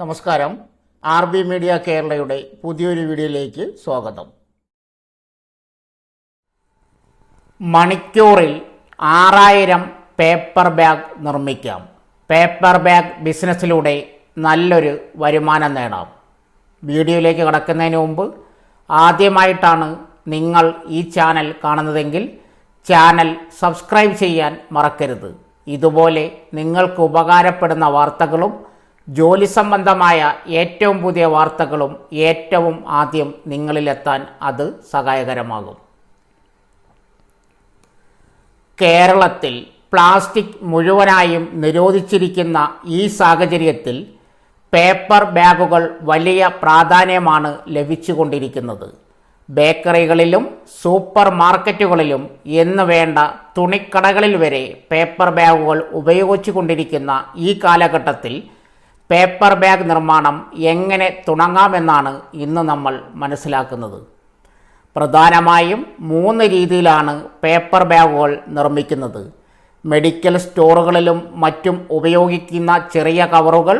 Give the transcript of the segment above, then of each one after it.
നമസ്കാരം. R B media കേരളയുടെ പുതിയൊരു വീഡിയോയിലേക്ക് സ്വാഗതം. മണിക്കൂറിൽ ആറായിരം പേപ്പർ ബാഗ് നിർമ്മിക്കാം. പേപ്പർ ബാഗ് ബിസിനസ്സിലൂടെ നല്ലൊരു വരുമാനം നേടാം. വീഡിയോയിലേക്ക് കടക്കുന്നതിന് മുമ്പ് ആദ്യമായിട്ടാണ് നിങ്ങൾ ഈ ചാനൽ കാണുന്നതെങ്കിൽ ചാനൽ സബ്സ്ക്രൈബ് ചെയ്യാൻ മറക്കരുത്. ഇതുപോലെ നിങ്ങൾക്ക് ഉപകാരപ്പെടുന്ന വാർത്തകളും ജോലി സംബന്ധമായ ഏറ്റവും പുതിയ വാർത്തകളും ഏറ്റവും ആദ്യം നിങ്ങളിലെത്താൻ അത് സഹായകരമാകും. കേരളത്തിൽ പ്ലാസ്റ്റിക് മുഴുവനായും നിരോധിച്ചിരിക്കുന്ന ഈ സാഹചര്യത്തിൽ പേപ്പർ ബാഗുകൾ വലിയ പ്രാധാന്യമാണ് ലഭിച്ചുകൊണ്ടിരിക്കുന്നത്. ബേക്കറികളിലും സൂപ്പർ മാർക്കറ്റുകളിലും എന്ന് വേണ്ട തുണിക്കടകളിൽ വരെ പേപ്പർ ബാഗുകൾ ഉപയോഗിച്ചുകൊണ്ടിരിക്കുന്ന ഈ കാലഘട്ടത്തിൽ പേപ്പർ ബാഗ് നിർമ്മാണം എങ്ങനെ തുടങ്ങാമെന്നാണ് ഇന്ന് നമ്മൾ മനസ്സിലാക്കുന്നത്. പ്രധാനമായും മൂന്ന് രീതിയിലാണ് പേപ്പർ ബാഗുകൾ നിർമ്മിക്കുന്നത്. മെഡിക്കൽ സ്റ്റോറുകളിലും മറ്റും ഉപയോഗിക്കുന്ന ചെറിയ കവറുകൾ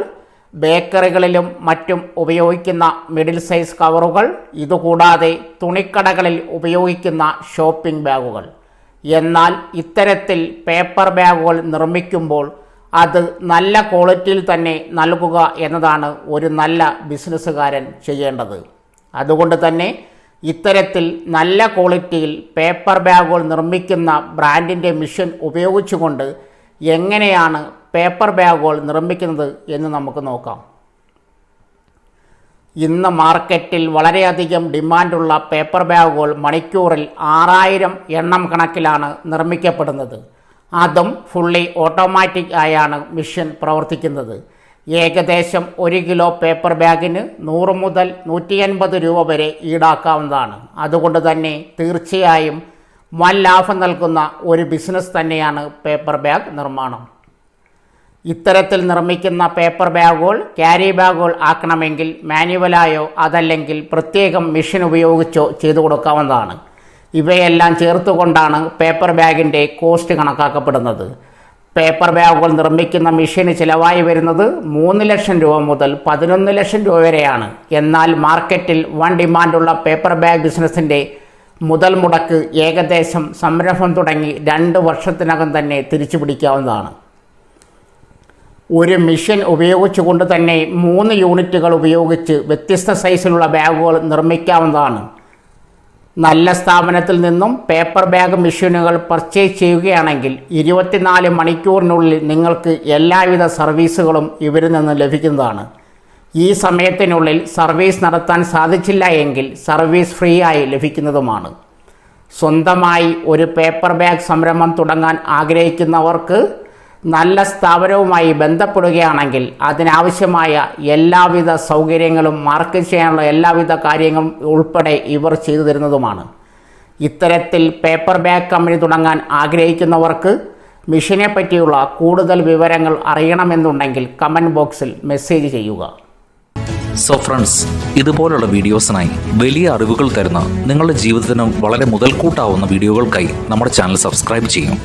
ബേക്കറികളിലും മറ്റും ഉപയോഗിക്കുന്ന മിഡിൽ സൈസ് കവറുകൾ ഇതുകൂടാതെ തുണിക്കടകളിൽ ഉപയോഗിക്കുന്ന ഷോപ്പിംഗ് ബാഗുകൾ. എന്നാൽ ഇത്തരത്തിൽ പേപ്പർ ബാഗുകൾ നിർമ്മിക്കുമ്പോൾ അത് നല്ല ക്വാളിറ്റിയിൽ തന്നെ നൽകുക എന്നതാണ് ഒരു നല്ല ബിസിനസ്സുകാരൻ ചെയ്യേണ്ടത്. അതുകൊണ്ട് തന്നെ ഇത്തരത്തിൽ നല്ല ക്വാളിറ്റിയിൽ പേപ്പർ ബാഗുകൾ നിർമ്മിക്കുന്ന ബ്രാൻഡിന്റെ മിഷൻ ഉപയോഗിച്ചുകൊണ്ട് എങ്ങനെയാണ് പേപ്പർ ബാഗുകൾ നിർമ്മിക്കുന്നത് എന്ന് നമുക്ക് നോക്കാം. ഇന്ന് മാർക്കറ്റിൽ വളരെയധികം ഡിമാൻഡുള്ള പേപ്പർ ബാഗുകൾ മണിക്കൂറിൽ ആറായിരം എണ്ണം കണക്കിലാണ് നിർമ്മിക്കപ്പെടുന്നത്. അതും ഫുള്ളി ഓട്ടോമാറ്റിക് ആയാണ് മിഷൻ പ്രവർത്തിക്കുന്നത്. ഏകദേശം ഒരു കിലോ പേപ്പർ ബാഗിന് നൂറ് മുതൽ നൂറ്റി അൻപത് രൂപ വരെ ഈടാക്കാവുന്നതാണ്. അതുകൊണ്ട് തന്നെ തീർച്ചയായും വൻ ലാഭം നൽകുന്ന ഒരു ബിസിനസ് തന്നെയാണ് പേപ്പർ ബാഗ് നിർമ്മാണം. ഇത്തരത്തിൽ നിർമ്മിക്കുന്ന പേപ്പർ ബാഗുകൾ ക്യാരി ബാഗുകൾ ആക്കണമെങ്കിൽ മാനുവലായോ അതല്ലെങ്കിൽ പ്രത്യേകം മെഷീൻ ഉപയോഗിച്ചോ ചെയ്തു കൊടുക്കാവുന്നതാണ്. ഇവയെല്ലാം ചേർത്തുകൊണ്ടാണ് പേപ്പർ ബാഗിന്റെ കോസ്റ്റ് കണക്കാക്കപ്പെടുന്നത്. പേപ്പർ ബാഗുകൾ നിർമ്മിക്കുന്ന മെഷീന് ചിലവായി വരുന്നത് മൂന്ന് ലക്ഷം രൂപ മുതൽ പതിനൊന്ന് ലക്ഷം രൂപ വരെയാണ്. എന്നാൽ മാർക്കറ്റിൽ വൺ ഡിമാൻഡുള്ള പേപ്പർ ബാഗ് ബിസിനസ്സിന്റെ മുതൽ മുടക്ക് ഏകദേശം സംരംഭം തുടങ്ങി രണ്ട് വർഷത്തിനകം തന്നെ തിരിച്ചു പിടിക്കാവുന്നതാണ് ഒരു മിഷൻ ഉപയോഗിച്ചുകൊണ്ട് തന്നെ മൂന്ന് യൂണിറ്റുകൾ ഉപയോഗിച്ച് വ്യത്യസ്ത സൈസിലുള്ള ബാഗുകൾ നിർമ്മിക്കാവുന്നതാണ്. നല്ല സ്ഥാപനത്തിൽ നിന്നും പേപ്പർ ബാഗ് മെഷീനുകൾ പർച്ചേസ് ചെയ്യുകയാണെങ്കിൽ ഇരുപത്തിനാല് മണിക്കൂറിനുള്ളിൽ നിങ്ങൾക്ക് എല്ലാവിധ സർവീസുകളും ഇവരിൽ നിന്ന് ലഭിക്കുന്നതാണ്. ഈ സമയത്തിനുള്ളിൽ സർവീസ് നടത്താൻ സാധിച്ചില്ല എങ്കിൽ സർവീസ് ഫ്രീ ആയി ലഭിക്കുന്നതുമാണ്. സ്വന്തമായി ഒരു പേപ്പർ ബാഗ് സംരംഭം തുടങ്ങാൻ ആഗ്രഹിക്കുന്നവർക്ക് നല്ല സ്ഥാപനവുമായി ബന്ധപ്പെടുകയാണെങ്കിൽ അതിനാവശ്യമായ എല്ലാവിധ സൗകര്യങ്ങളും മാർക്കറ്റ് ചെയ്യാനുള്ള എല്ലാവിധ കാര്യങ്ങളും ഉൾപ്പെടെ ഇവർ ചെയ്തു തരുന്നതുമാണ്. ഇത്തരത്തിൽ പേപ്പർ ബാഗ് കമ്പനി തുടങ്ങാൻ ആഗ്രഹിക്കുന്നവർക്ക് മിഷനെ പറ്റിയുള്ള കൂടുതൽ വിവരങ്ങൾ അറിയണമെന്നുണ്ടെങ്കിൽ കമന്റ് ബോക്സിൽ മെസ്സേജ് ചെയ്യുക. സോ ഫ്രണ്ട്സ് ഇതുപോലുള്ള വീഡിയോസിനായി വലിയ അറിവുകൾ തരുന്ന നിങ്ങളുടെ ജീവിതത്തിന് വളരെ മുതൽക്കൂട്ടാവുന്ന വീഡിയോകൾക്കായി നമ്മുടെ ചാനൽ സബ്സ്ക്രൈബ് ചെയ്യും.